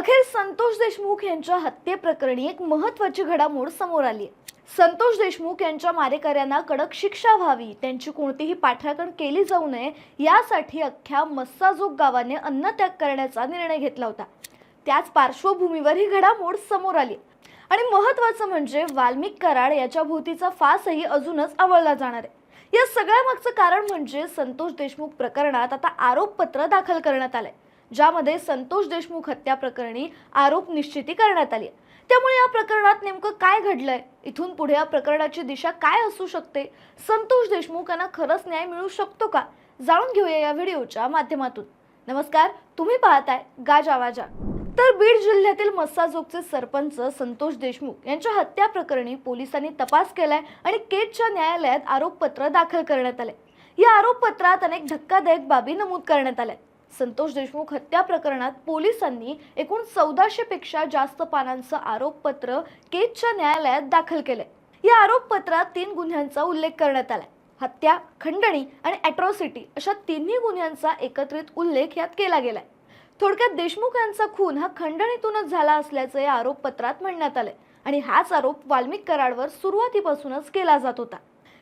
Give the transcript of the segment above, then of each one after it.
अखेर संतोष देशमुख यांच्या हत्येप्रकरणी एक महत्वाची घडामोड समोर आली. संतोष देशमुख यांच्या मारेकऱ्यांना कडक शिक्षा व्हावी त्यांची कोणतीही पाठराखण केली जाऊ नये यासाठी अख्ख्या मस्साजोग गावाने अन्नत्याग करण्याचा निर्णय घेतला होता. त्याच पार्श्वभूमीवर ही घडामोड समोर आली. आणि महत्वाचं म्हणजे वाल्मिक कराड याच्या भोवतीचा फासही अजूनच आवळला जाणार आहे. या सगळ्या मागचं कारण म्हणजे संतोष देशमुख प्रकरणात आता आरोपपत्र दाखल करण्यात आलंय. ज्यामध्ये संतोष देशमुख हत्या प्रकरणी आरोप निश्चिती करण्यात आली आहे. त्यामुळे या प्रकरणात नेमकं काय घडलंय? इथून पुढे या प्रकरणाची दिशा काय असू शकते? संतोष देशमुख यांना खरंच न्याय मिळू शकतो का? जाणून घेऊया या व्हिडिओच्या माध्यमातून. नमस्कार तुम्ही पाहताय गाजावाजा तर बीड जिल्ह्यातील मस्साजोगचे सरपंच संतोष देशमुख यांच्या हत्या प्रकरणी पोलिसांनी तपास केलाय आणि केटच्या न्यायालयात आरोपपत्र दाखल करण्यात आले या आरोपपत्रात अनेक धक्कादायक बाबी नमूद करण्यात आल्या संतोष देशमुख हत्या प्रकरणात पोलिसांनी एकूण चौदाशे पेक्षा जास्त पानांचं आरोपपत्र केजच्या न्यायालयात दाखल केलंय. या आरोपपत्रात तीन गुन्ह्यांचा उल्लेख करण्यात आलाय. हत्या खंडणी आणि अॅट्रॉसिटी अशा तिन्ही गुन्ह्यांचा एकत्रित उल्लेख यात केला गेलाय. थोडक्यात देशमुख यांचा खून हा खंडणीतूनच झाला असल्याचं या आरोपपत्रात म्हणण्यात आलंय. आणि हाच आरोप वाल्मिक कराडवर सुरुवातीपासूनच केला जात होता.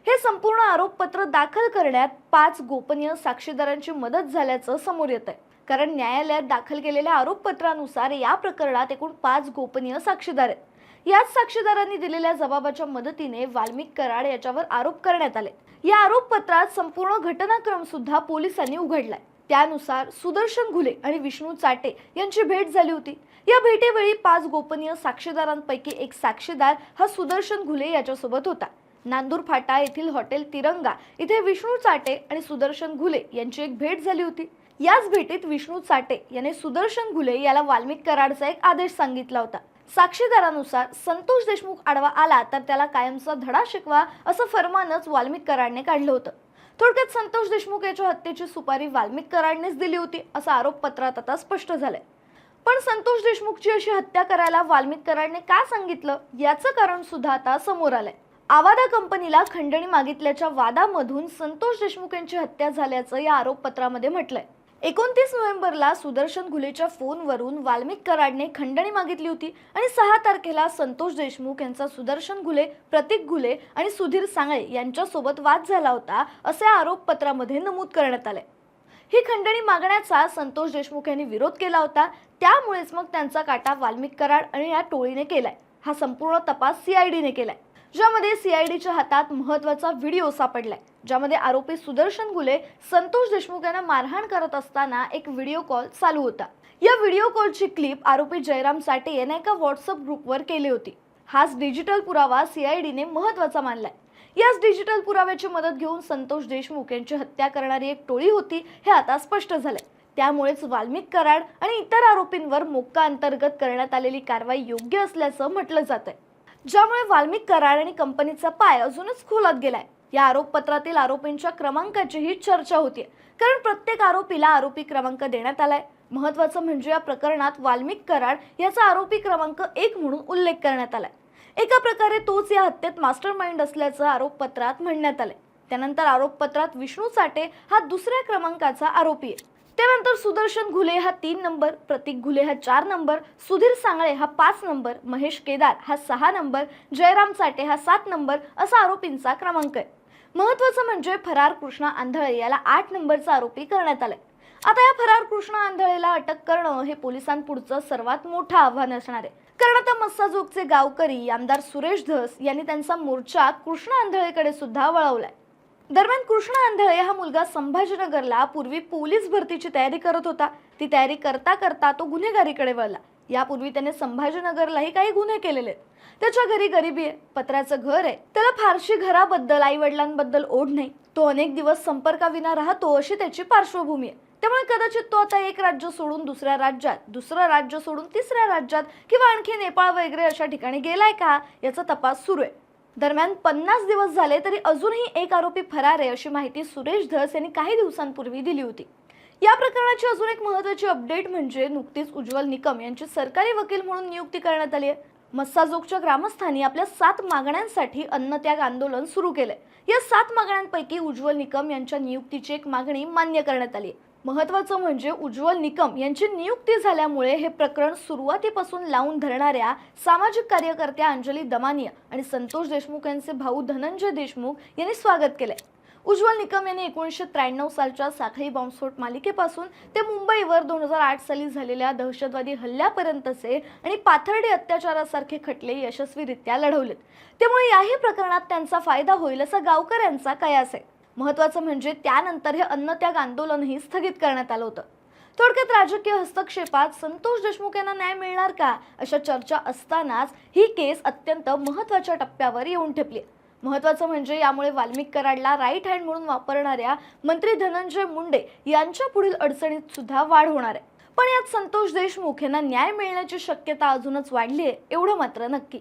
हे संपूर्ण आरोपपत्र दाखल करण्यात पाच गोपनीय साक्षीदारांची मदत झाल्याचं समोर येत आहे कारण न्यायालयात दाखल केलेल्या आरोपपत्रानुसार या प्रकरणात एकूण पाच गोपनीय साक्षीदार आहेत. याच साक्षीदारांनी दिलेल्या जबाबाच्या मदतीने वाल्मिक कराड याच्यावर आरोप करण्यात आले. या आरोपपत्रात संपूर्ण घटनाक्रम सुद्धा पोलिसांनी उघडलाय. त्यानुसार सुदर्शन घुले आणि विष्णू चाटे यांची भेट झाली होती. या भेटीवेळी पाच गोपनीय साक्षीदारांपैकी एक साक्षीदार हा सुदर्शन घुले याच्यासोबत होता. नांदूर फाटा येथील हॉटेल तिरंगा इथे विष्णू चाटे आणि सुदर्शन घुले यांची एक भेट झाली होती. याच भेटीत विष्णू चाटे याने सुदर्शन घुले याला वाल्मिक कराडचा एक आदेश सांगितला होता. साक्षीदारानुसार संतोष देशमुख आडवा आला तर त्याला कायमचा धडा शिकवा असं फरमानच वाल्मिक कराडने काढलं होतं. थोडक्यात संतोष देशमुख याच्या हत्येची सुपारी वाल्मिक कराडनेच दिली होती असं आरोपपत्रात आता स्पष्ट झालंय. पण संतोष देशमुखची अशी हत्या करायला वाल्मिक कराडने का सांगितलं? याचं कारण सुद्धा आता समोर आलंय. आवादा कंपनीला खंडणी मागितल्याच्या वादामधून संतोष देशमुख यांची हत्या झाल्याचं या आरोपपत्रामध्ये म्हटलंय. एकोणतीस नोव्हेंबरला सुदर्शन घुलेच्या फोनवरून वाल्मिक कराडने खंडणी मागितली होती आणि सहा तारखेला संतोष देशमुख यांचा सुदर्शन घुले प्रतीक घुले आणि सुधीर सांगळे यांच्यासोबत वाद झाला होता असे आरोपपत्रामध्ये नमूद करण्यात आले. ही खंडणी मागण्याचा संतोष देशमुख यांनी विरोध केला होता. त्यामुळेच मग त्यांचा काटा वाल्मिक कराड आणि या टोळीने केलाय. हा संपूर्ण तपास सीआयडीने केलाय. ज्यामध्ये सीआयडीच्या हातात महत्त्वाचा व्हिडिओ सापडलाय. ज्यामध्ये आरोपी सुदर्शन गुले संतोष देशमुख यांना मारहाण करत असताना एक व्हिडिओ कॉल चालू होता. या व्हिडिओ कॉलची क्लिप आरोपी जयराम साठे यांना एका व्हॉट्सअप ग्रुपवर केली होती. हाच डिजिटल पुरावा सीआयडीने महत्त्वाचा मानलाय. याच डिजिटल पुराव्याची मदत घेऊन संतोष देशमुख यांची हत्या करणारी एक टोळी होती हे आता स्पष्ट झालंय. त्यामुळेच वाल्मिक कराड आणि इतर आरोपींवर मोक्का अंतर्गत करण्यात आलेली कारवाई योग्य असल्याचं म्हटलं जात आहे ज्यामुळे वाल्मिक कराड आणि कंपनीचा पाय अजूनच खोलात गेलाय. या आरोपपत्रातील आरोपींच्या क्रमांकाचीही चर्चा होती कारण प्रत्येक आरोपीला आरोपी क्रमांक देण्यात आलाय. महत्वाचं म्हणजे या प्रकरणात वाल्मिक कराड याचा आरोपी क्रमांक एक म्हणून उल्लेख करण्यात आलाय. एका प्रकारे तोच या हत्येत मास्टर माइंड असल्याचं आरोपपत्रात म्हणण्यात आलंय. त्यानंतर आरोपपत्रात विष्णू साठे हा दुसऱ्या क्रमांकाचा आरोपी आहे. त्यानंतर सुदर्शन घुले हा तीन नंबर प्रतीक घुले हा चार नंबर सुधीर सांगळे हा पाच नंबर महेश केदार हा सहा नंबर जयराम चाटे हा सात नंबर असा आरोपींचा क्रमांक आहे. महत्वाचं म्हणजे फरार कृष्णा आंधळे याला आठ नंबरचा आरोपी करण्यात आलाय. आता या फरार कृष्णा आंधळेला अटक करणं हे पोलिसांपुढचं सर्वात मोठं आव्हान असणार आहे. कारण आता मस्साजोगचे गावकरी आमदार सुरेश धस यांनी त्यांचा मोर्चा कृष्णा आंधळेकडे सुद्धा वळवलाय. दरम्यान कृष्णा आंधळे हा मुलगा संभाजीनगरला पूर्वी पोलीस भरतीची तयारी करत होता. ती तयारी करता करता तो गुन्हेगारीकडे वळला. यापूर्वी त्याने संभाजीनगरलाही काही गुन्हे केलेले. आहेत. त्याच्या घरी गरिबी आहे. पत्र्याचं घर आहे. त्याला फारशी घराबद्दल आई वडिलांबद्दल ओढ नाही. तो अनेक दिवस संपर्काविना राहतो अशी त्याची पार्श्वभूमी आहे. त्यामुळे कदाचित तो आता एक राज्य सोडून दुसऱ्या राज्यात दुसरं राज्य सोडून तिसऱ्या राज्यात किंवा आणखी नेपाळ वगैरे अशा ठिकाणी गेलाय का याचा तपास सुरू आहे. दरम्यान पन्नास दिवस झाले तरी अजूनही एक आरोपी फरार आहे अशी माहिती सुरेश धस यांनी काही दिवसांपूर्वी दिली होती. या प्रकरणाची अजून एक महत्वाची अपडेट म्हणजे नुकतीच उज्ज्वल निकम यांची सरकारी वकील म्हणून नियुक्ती करण्यात आली आहे. मस्साजोगच्या ग्रामस्थांनी आपल्या सात मागण्यांसाठी अन्नत्याग आंदोलन सुरू केलंय. या सात मागण्यांपैकी उज्ज्वल निकम यांच्या नियुक्तीची एक मागणी मान्य करण्यात आली आहे. महत्त्वाचं म्हणजे उज्ज्वल निकम यांची नियुक्ती झाल्यामुळे हे प्रकरण सुरुवातीपासून लावून धरणाऱ्या सामाजिक कार्यकर्त्या अंजली दमानिया आणि संतोष देशमुख यांचे भाऊ धनंजय देशमुख यांनी स्वागत केलंय. उज्ज्वल निकम यांनी एकोणीसशे त्र्याण्णव सालच्या साखळी बॉम्बस्फोट मालिकेपासून ते मुंबईवर दोन हजार आठ साली झालेल्या दहशतवादी हल्ल्यापर्यंतचे आणि पाथर्डी अत्याचारासारखे खटले यशस्वीरित्या लढवलेत. त्यामुळे याही प्रकरणात त्यांचा फायदा होईल असा गावकऱ्यांचा कयास आहे. महत्वाचं म्हणजे त्यानंतर हे अन्नत्याग आंदोलनही स्थगित करण्यात आलं होतं. थोडक्यात राजकीय हस्तक्षेपात संतोष देशमुख यांना न्याय मिळणार का? अशा चर्चा असतानाच ही केस अत्यंत महत्त्वाच्या टप्प्यावर येऊन ठेपली. महत्वाचं म्हणजे यामुळे वाल्मिक कराडला राईट हँड म्हणून वापरणाऱ्या मंत्री धनंजय मुंडे यांच्या पुढील अडचणीत सुद्धा वाढ होणार आहे. पण यात संतोष देशमुख यांना न्याय मिळण्याची शक्यता अजूनच वाढली आहे एवढं मात्र नक्की.